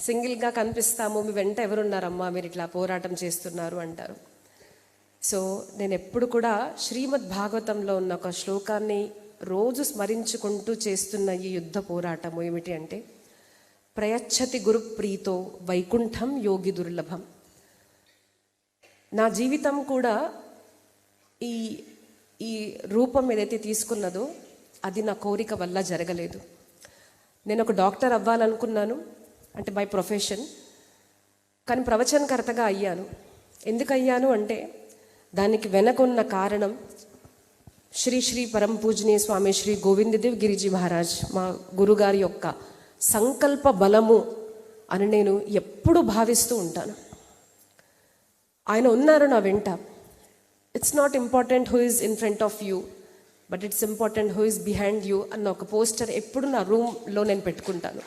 సింగిల్గా కనిపిస్తాము మీ వెంట ఎవరున్నారమ్మా మీరు ఇట్లా పోరాటం చేస్తున్నారు అంటారు. సో నేను ఎప్పుడు కూడా శ్రీమద్ భాగవతంలో ఉన్న ఒక శ్లోకాన్ని రోజు స్మరించుకుంటూ చేస్తున్న ఈ యుద్ధ పోరాటము ఏమిటి అంటే ప్రయచ్చతి గురు ప్రీతో వైకుంఠం యోగి దుర్లభం. నా జీవితం కూడా ఈ ఈ రూపం ఏదైతే తీసుకున్నదో అది నా కోరిక వల్ల జరగలేదు. నేను ఒక డాక్టర్ అవ్వాలనుకున్నాను. అంటే బై ప్రొఫెషన్ కానీ ప్రవచనకర్తగా అయ్యాను. ఎందుకు అయ్యాను అంటే దానికి వెనకున్న కారణం శ్రీ శ్రీ పరం పూజనీయ స్వామి శ్రీ గోవిందదేవ్ గిరిజీ మహారాజ్ మా గురుగారి యొక్క సంకల్ప బలము అని నేను ఎప్పుడు భావిస్తూ ఉంటాను. ఆయన ఉన్నారు నా వెంట. It's not important who is in front of you but it's important who is behind you అన్న ఒక పోస్టర్ ఎప్పుడు నా రూమ్లో నేను పెట్టుకుంటాను.